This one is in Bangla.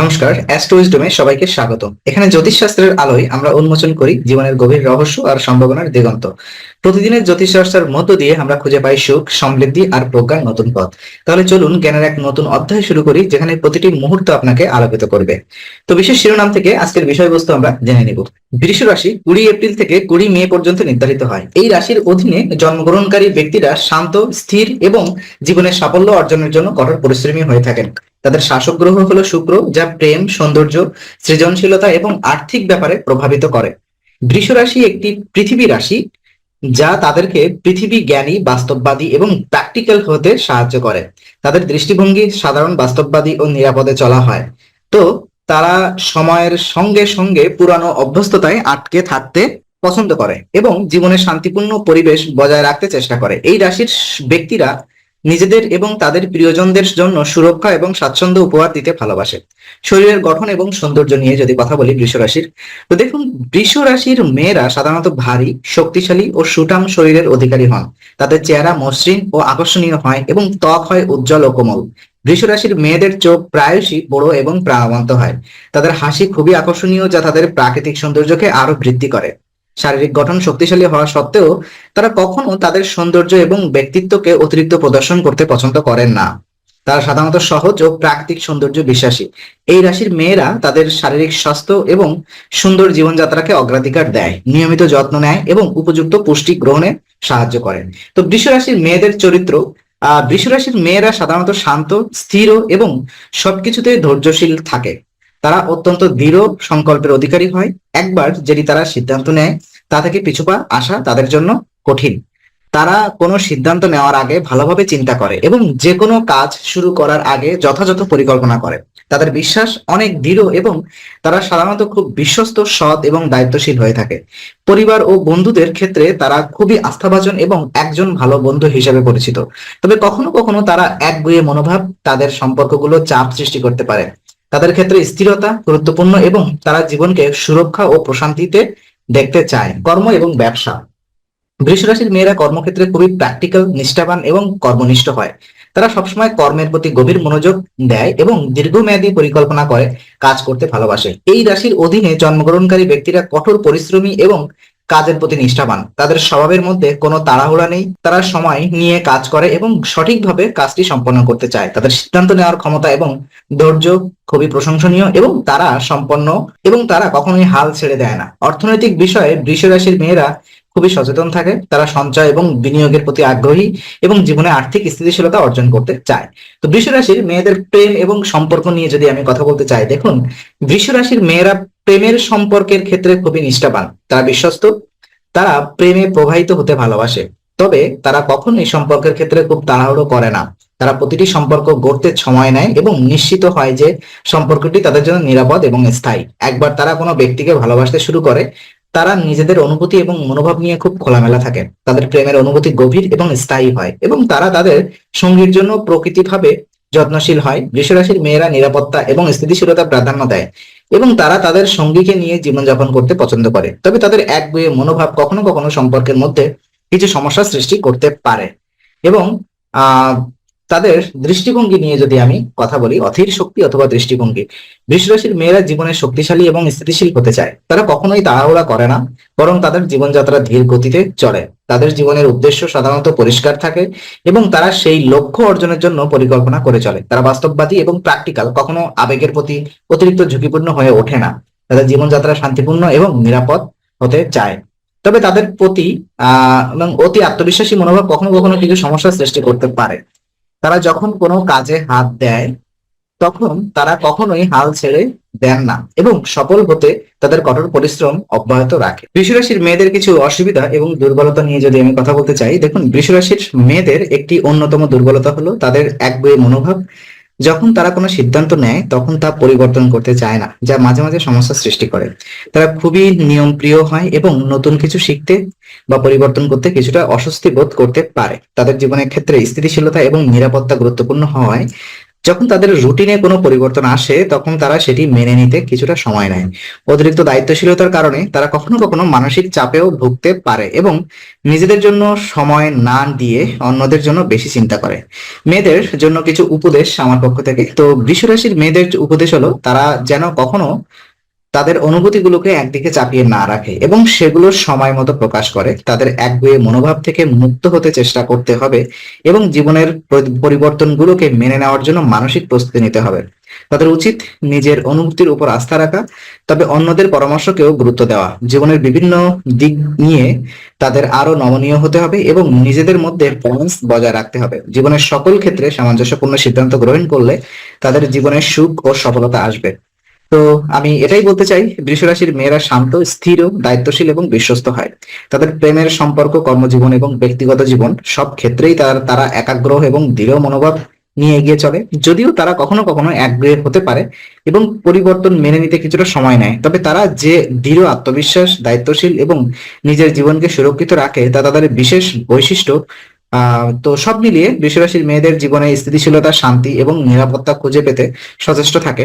নমস্কার অ্যাস্ট্রোইজডমে সবাইকে স্বাগত এখানে জ্যোতিষশাস্ত্রের আলোয় আমরা উন্মোচন করি জীবনের গভীর রহস্য আর সম্ভাবনার দিগন্ত। প্রতিদিনের জ্যোতিষশাস্ত্রের মধ্য দিয়ে আমরা খুঁজে পাই সুখ, সমৃদ্ধি আর প্রজ্ঞার নতুন পথ। তাহলে চলুন জ্ঞানের এক নতুন অধ্যায় শুরু করি, যেখানে প্রতিটি মুহূর্ত আপনাকে আলোকিত করবে। তো বিশেষ শিরোনাম থেকে আজকের বিষয়বস্তু আমরা জেনে নিব। বৃষ রাশি কুড়ি এপ্রিল থেকে কুড়ি মে পর্যন্ত নির্ধারিত হয়। এই রাশির অধীনে জন্মগ্রহণকারী ব্যক্তিরা শান্ত, স্থির এবং জীবনের সাফল্য অর্জনের জন্য কঠোর পরিশ্রমী হয়ে থাকেন। তাদের শাসক গ্রহ হলো শুক্র, যা প্রেম, সৌন্দর্য, সৃজনশীলতা এবং আর্থিক ব্যাপারে প্রভাবিত করে। বৃষ রাশি একটি পৃথিবী রাশি, যা তাদেরকে পৃথিবী জ্ঞানী, বাস্তববাদী এবং প্র্যাকটিক্যাল হতে সাহায্য করে। তাদের দৃষ্টিভঙ্গি সাধারণ, বাস্তববাদী ও নিরাপদে চলা হয়। তো তারা সময়ের সঙ্গে সঙ্গে পুরানো অভ্যস্ততায় আটকে থাকতে পছন্দ করে এবং জীবনের শান্তিপূর্ণ পরিবেশ বজায় রাখতে চেষ্টা করে। এই রাশির ব্যক্তিরা নিজেদের এবং তাদের প্রিয়জনদের জন্য সুরক্ষা এবং স্বাচ্ছন্দ্য উপহার দিতে ভালোবাসে। শরীরের গঠন এবং সৌন্দর্য নিয়ে যদি কথা বলি বৃষ রাশির তো দেখুন বৃষ রাশির মেয়েরা সাধারণত ভারী, শক্তিশালী ও সুটাম শরীরের অধিকারী হন। তাদের চেহারা মসৃণ ও আকর্ষণীয় হয় এবং ত্বক হয় উজ্জ্বল ও কোমল। বৃষ রাশির মেয়েদের চোখ প্রায়শই বড় এবং প্রাণবন্ত হয়। তাদের হাসি খুবই আকর্ষণীয় যা তাদের প্রাকৃতিক সৌন্দর্যকে আরও বৃদ্ধি করে। শারীরিক গঠন শক্তিশালী হওয়া সত্ত্বেও তারা কখনো তাদের সৌন্দর্য এবং ব্যক্তিত্বকে অতিরিক্ত প্রদর্শন করতে পছন্দ করেন না। তারা সাধারণত সহজ ও প্রাকৃতিক সৌন্দর্য বিশ্বাসী। এই রাশির মেয়েরা তাদের শারীরিক স্বাস্থ্য এবং সুন্দর জীবনযাত্রাকে অগ্রাধিকার দেয়, নিয়মিত যত্ন নেয় এবং উপযুক্ত পুষ্টি গ্রহণে সাহায্য করেন। তো বৃষ রাশির মেয়েদের চরিত্র আহ বৃষ রাশির মেয়েরা সাধারণত শান্ত, স্থির এবং সবকিছুতে ধৈর্যশীল থাকে। তারা অত্যন্ত দৃঢ় সংকল্পের অধিকারী হয়। একবার যেটি তারা সিদ্ধান্ত নেয় তা থেকে পিছুপা আসা তাদের জন্য কঠিন। তারা কোনো সিদ্ধান্ত নেওয়ার আগে ভালোভাবে চিন্তা করে এবং যে কোনো কাজ শুরু করার আগে যথাযথ পরিকল্পনা করে। তাদের বিশ্বাস অনেক দৃঢ় এবং তারা সাধারণত খুব বিশ্বস্ত, সৎ এবং দায়িত্বশীল হয়ে থাকে। পরিবার ও বন্ধুদের ক্ষেত্রে তারা খুবই আস্থাভাজন এবং একজন ভালো বন্ধু হিসেবে পরিচিত। তবে কখনো কখনো তারা একগুয়ে মনোভাব তাদের সম্পর্কগুলো চাপ সৃষ্টি করতে পারে। তাদের ক্ষেত্রে স্থিরতা গুরুত্বপূর্ণ এবং তারা জীবনকে সুরক্ষা ও প্রশান্তিতে দেখতে চায়, কর্ম এবং ব্যবসা। বৃষ রাশির মেয়েরা কর্মক্ষেত্রে খুবই প্র্যাকটিক্যাল নিষ্ঠাবান এবং কর্মনিষ্ঠ হয়। তারা সবসময় কর্মের প্রতি গভীর মনোযোগ দেয় এবং দীর্ঘমেয়াদী পরিকল্পনা করে কাজ করতে ভালোবাসে। এই রাশির অধীনে জন্মগ্রহণকারী ব্যক্তিরা কঠোর পরিশ্রমী এবং কাজের প্রতি নিষ্ঠাবান। তাদের স্বভাবের মধ্যে কোনো তাড়াহুড়া নেই। তারা সময় নিয়ে কাজ করে এবং সঠিকভাবে কাজটি সম্পন্ন করতে চায়। তাদের সিদ্ধান্ত নেওয়ার ক্ষমতা এবং ধৈর্য খুবই প্রশংসনীয় এবং তারা সম্পন্ন এবং তারা কখনোই হাল ছেড়ে দেয় না। অর্থনৈতিক বিষয়ে বৃষ রাশির মেয়েরা খুবই সচেতন থাকে। তারা সঞ্চয় এবং বিনিয়োগের প্রতি আগ্রহী এবং জীবনে আর্থিক স্থিতিশীলতা অর্জন করতে চায়। তো বৃষ রাশির মেয়েদের প্রেম এবং সম্পর্ক নিয়ে যদি আমি কথা বলতে চাই, দেখুন, বৃষ রাশির মেয়েরা প্রেমের সম্পর্কের ক্ষেত্রে খুবই নিষ্ঠাবান। তারা বিশ্বস্ত, তারা প্রেমে প্রবাহিত হতে ভালোবাসে। তবে তারা কখনোই সম্পর্কের ক্ষেত্রে খুব তাড়াহুড়ো করে না। তারা প্রতিটি সম্পর্ক গড়তে সময় নেয় এবং নিশ্চিত হয় যে সম্পর্কটি তাদের জন্য নিরাপদ এবং স্থায়ী। একবার তারা কোনো ব্যক্তিকে ভালোবাসতে শুরু করে, তারা নিজেদের অনুভূতি এবং মনোভাব নিয়ে খুব খোলামেলা থাকে তাদের প্রেমের অনুভূতি গভীর এবং স্থায়ী হয় এবং তারা তাদের সঙ্গীর জন্য প্রকৃতিভাবে যত্নশীল হয়। বৃষরাশির মেয়েরা নিরাপত্তা এবং স্থিতিশীলতা প্রাধান্য দেয় এবং তারা তাদের সঙ্গীকে নিয়ে জীবনযাপন করতে পছন্দ করে। তবে তাদের এক বইয়ে মনোভাব কখনো কখনো সম্পর্কের মধ্যে কিছু সমস্যা সৃষ্টি করতে পারে এবং তাদের দৃষ্টিভঙ্গি নিয়ে যদি আমি কথা বলি, অধীর শক্তি অথবা দৃষ্টিভঙ্গি, বৃষরাশির মেয়েরা জীবনে শক্তিশালী এবং স্থিতিশীল হতে চায়। তারা কখনোই তাড়াহুড়া করে না, বরং তাদের জীবনযাত্রা ধীর গতিতে চলে। তাদের জীবনের উদ্দেশ্য সাধারণত পরিষ্কার থাকে এবং তারা সেই লক্ষ্য অর্জনের জন্য পরিকল্পনা করে চলে। তারা বাস্তববাদী এবং প্র্যাকটিক্যাল কখনো আবেগের প্রতি অতিরিক্ত ঝুঁকিপূর্ণ হয়ে ওঠে না। তাদের জীবনযাত্রা শান্তিপূর্ণ এবং নিরাপদ হতে চায়। তবে তাদের প্রতি এবং অতি আত্মবিশ্বাসী মনোভাব কখনো কখনো কিছু সমস্যার সৃষ্টি করতে পারে। তারা যখন কোনো কাজে হাত দেয় তখন তারা কখনোই হাল ছেড়ে দেন না এবং সফল হতে তাদের কঠোর পরিশ্রম অব্যাহত রাখে। বৃষরাশির মেয়েদের কিছু অসুবিধা এবং দুর্বলতা নিয়ে যদি আমি কথা বলতে চাই, দেখুন, বৃষরাশির মেয়েদের একটি অন্যতম দুর্বলতা হলো তাদের এক বইয়ে মনোভাব। যখন তারা কোনো সিদ্ধান্ত নেয়, তখন তা পরিবর্তন করতে চায় না, যা মাঝে মাঝে সমস্যা সৃষ্টি করে। তারা খুবই নিয়ম প্রিয় হয় এবং নতুন কিছু শিখতে বা পরিবর্তন করতে কিছুটা অস্বস্তি বোধ করতে পারে। তাদের জীবনের ক্ষেত্রে স্থিতিশীলতা এবং নিরাপত্তা গুরুত্বপূর্ণ হওয়ায় যখন তাদের রুটিনে কোনো পরিবর্তন আসে, তখন তারা সেটি মেনে নিতে কিছুটা সময় নেয়। অতিরিক্ত দায়িত্বশীলতার কারণে তারা কখনো কখনো মানসিক চাপেও ভুগতে পারে এবং নিজেদের জন্য সময় না দিয়ে অন্যদের জন্য বেশি চিন্তা করে। মেয়েদের জন্য কিছু উপদেশ আমার পক্ষ থেকে। তো বৃষরাশির মেয়েদের উপদেশ হলো, তারা যেন কখনো তাদের অনুভূতিগুলোকে একদিকে চাপিয়ে না রাখে এবং সেগুলোর সময় মতো প্রকাশ করে। তাদের একগুয়ে মনোভাব থেকে মুক্ত হতে চেষ্টা করতে হবে এবং জীবনের পরিবর্তনগুলোকে মেনে নেওয়ার জন্য মানসিক প্রস্তুতি নিতে হবে। তাদের উচিত নিজের অনুভূতির উপর আস্থা রাখা, তবে অন্যদের পরামর্শকেও গুরুত্ব দেওয়া। জীবনের বিভিন্ন দিক নিয়ে তাদের আরও নমনীয় হতে হবে এবং নিজেদের মধ্যে ব্যালেন্স বজায় রাখতে হবে। জীবনের সকল ক্ষেত্রে সামঞ্জস্যপূর্ণ সিদ্ধান্ত গ্রহণ করলে তাদের জীবনের সুখ ও সফলতা আসবে। তো আমি এটাই বলতে চাই, বৃষরাশির মেয়েরা শান্ত, স্থির দায়িত্বশীল এবং বিশ্বস্ত হয়। তাদের প্রেমের সম্পর্ক, কর্মজীবন এবং ব্যক্তিগত জীবন সব ক্ষেত্রেই তার, তারা একাগ্র এবং দৃঢ় মনোভাব নিয়ে এগিয়ে চলে। যদিও তারা কখনো কখনো একগ্রহ হতে পারে এবং পরিবর্তন মেনে নিতে কিছুটা সময় নেয়। তবে তারা যে দৃঢ় আত্মবিশ্বাস, দায়িত্বশীল এবং নিজের জীবনকে সুরক্ষিত রাখে তা তাদের বিশেষ বৈশিষ্ট্য। তো সব মিলিয়ে বৃষরাশির মেয়েদের জীবনে স্থিতিশীলতা, শান্তি এবং নিরাপত্তা খুঁজে পেতে সচেষ্ট থাকে।